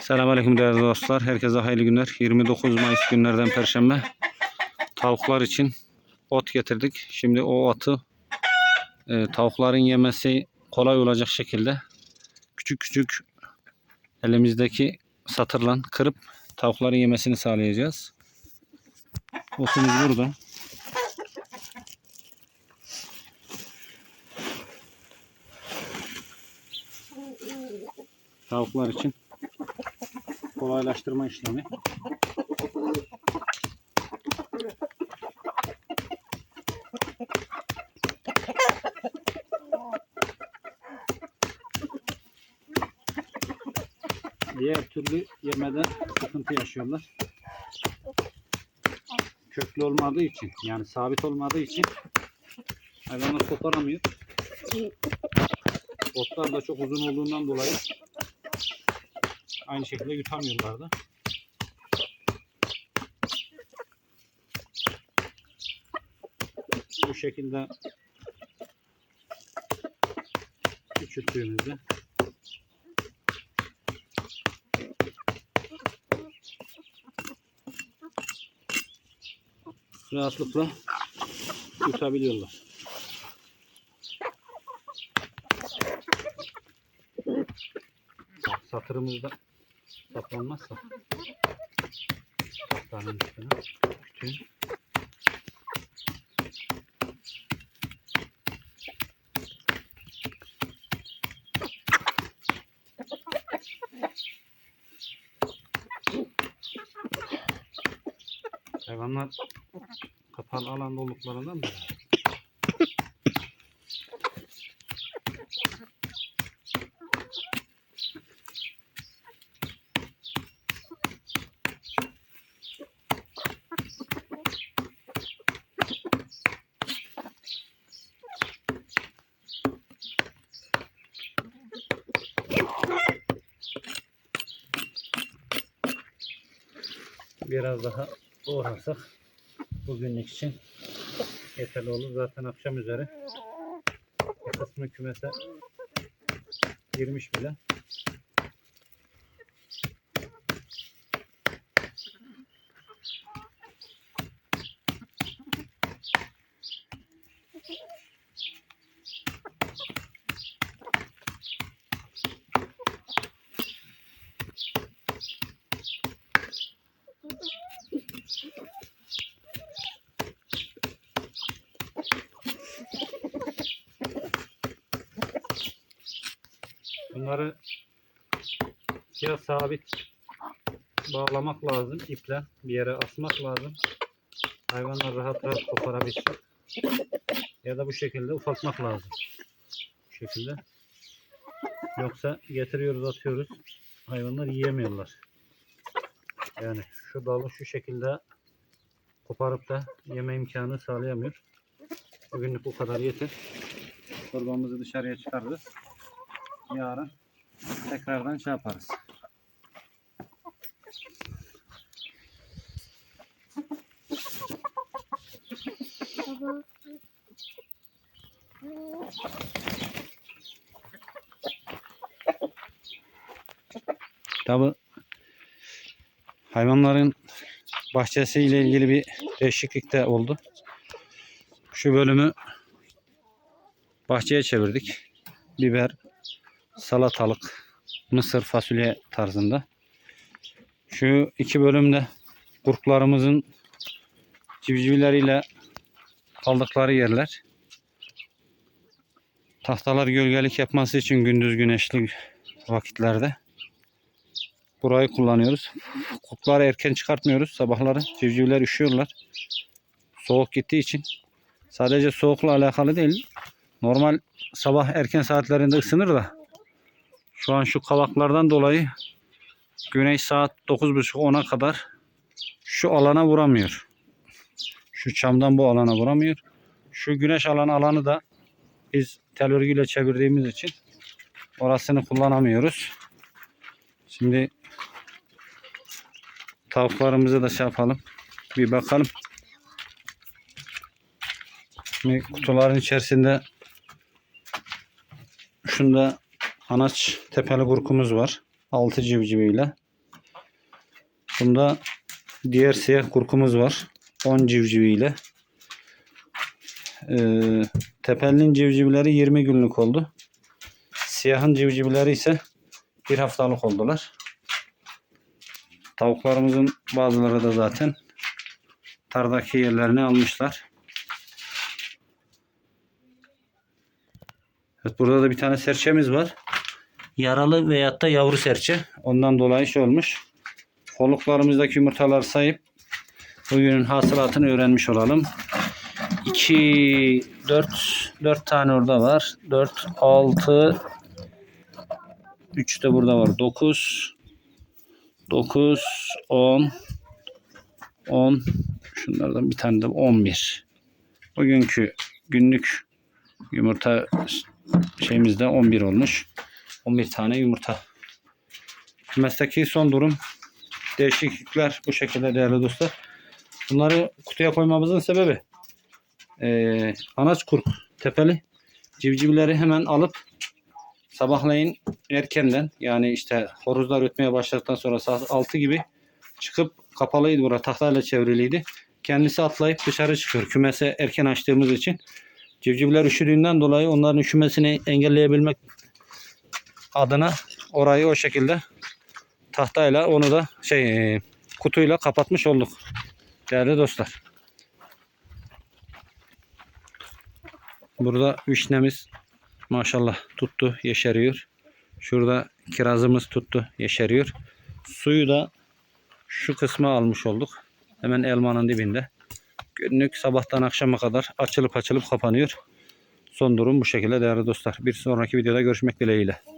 Selamünaleyküm değerli dostlar. Herkese hayırlı günler. 29 Mayıs günlerden Perşembe. Tavuklar için ot getirdik. Şimdi o otu e, tavukların yemesi kolay olacak şekilde küçük küçük elimizdeki satırla kırıp tavukların yemesini sağlayacağız. Otumuz burada. Tavuklar için kolaylaştırma işlemi. Diğer türlü yemeden sıkıntı yaşıyorlar. Köklü olmadığı için yani sabit olmadığı için hayvanlar koparamıyor. Otlar da çok uzun olduğundan dolayı aynı şekilde yutamıyorlar da. Bu şekilde küçülttüğümüzde rahatlıkla yutabiliyorlar. Satırımızda saplanmazsa. Hastanın üstüne. Bütün hayvanlar kapalı alanda olduklarından dolayı biraz daha doğrarsak bugünlük için yeterli olur. Zaten akşam üzere kısmı kümese girmiş bile. Bunları ya sabit bağlamak lazım iple bir yere asmak lazım. Hayvanlar rahat rahat koparabilsin. Ya da bu şekilde ufaltmak lazım. Bu şekilde. Yoksa getiriyoruz atıyoruz. Hayvanlar yiyemiyorlar. Yani şu dalı şu şekilde koparıp da yeme imkanı sağlayamıyor. Bugünlük bu kadar yeter. Torbamızı dışarıya çıkarırız. Yarın tekrardan şey yaparız. Tabi hayvanların bahçesiyle ilgili bir değişiklik de oldu. Şu bölümü bahçeye çevirdik. Biber, salatalık, mısır, fasulye tarzında. Şu iki bölümde kurtlarımızın civcivleriyle kaldıkları yerler. Tahtalar gölgelik yapması için gündüz güneşli vakitlerde burayı kullanıyoruz. Kurtları erken çıkartmıyoruz sabahları. Civcivler üşüyorlar. Soğuk gittiği için. Sadece soğukla alakalı değil. Normal sabah erken saatlerinde ısınır da şu an şu kavaklardan dolayı güneş saat 9.30-10'a kadar şu alana vuramıyor. Şu çamdan bu alana vuramıyor. Şu güneş alan alanı da biz tel örgüyle çevirdiğimiz için orasını kullanamıyoruz. Şimdi tavuklarımızı da şey yapalım. Bir bakalım. Şimdi kutuların içerisinde şunda anaç tepeli kurkumuz var. 6 civciviyle. Bunda diğer siyah kurkumuz var. 10 civciviyle. Ee, tepelinin civcivleri 20 günlük oldu. Siyahın civcivleri ise bir haftalık oldular. Tavuklarımızın bazıları da zaten tardaki yerlerini almışlar. Evet, burada da bir tane serçemiz var. Yaralı veyahut da yavru serçe. Ondan dolayı şey olmuş. Koluklarımızdaki yumurtalar sayıp bugünün hasılatını öğrenmiş olalım. 2 4 4 tane orada var. 4 6 3 de burada var. 9 9 10 10 şunlardan bir tane de 11. Bugünkü günlük yumurta şeyimizde 11 olmuş. 11 tane yumurta. Kümesteki son durum değişiklikler bu şekilde değerli dostlar. Bunları kutuya koymamızın sebebi eee anaç kurk tepeli civcivleri hemen alıp sabahleyin erkenden yani işte horozlar ötmeye başladıktan sonra saat 6 gibi çıkıp kapalıydı bura tahtayla çevriliydi. Kendisi atlayıp dışarı çıkıyor. Kümese erken açtığımız için civcivler üşüdüğünden dolayı onların üşümesini engelleyebilmek adına orayı o şekilde tahtayla onu da şey e, kutuyla kapatmış olduk. Değerli dostlar. Burada vişnemiz maşallah tuttu, yeşeriyor. Şurada kirazımız tuttu, yeşeriyor. Suyu da şu kısma almış olduk. Hemen elmanın dibinde. Günlük sabahtan akşama kadar açılıp açılıp kapanıyor. Son durum bu şekilde değerli dostlar. Bir sonraki videoda görüşmek dileğiyle.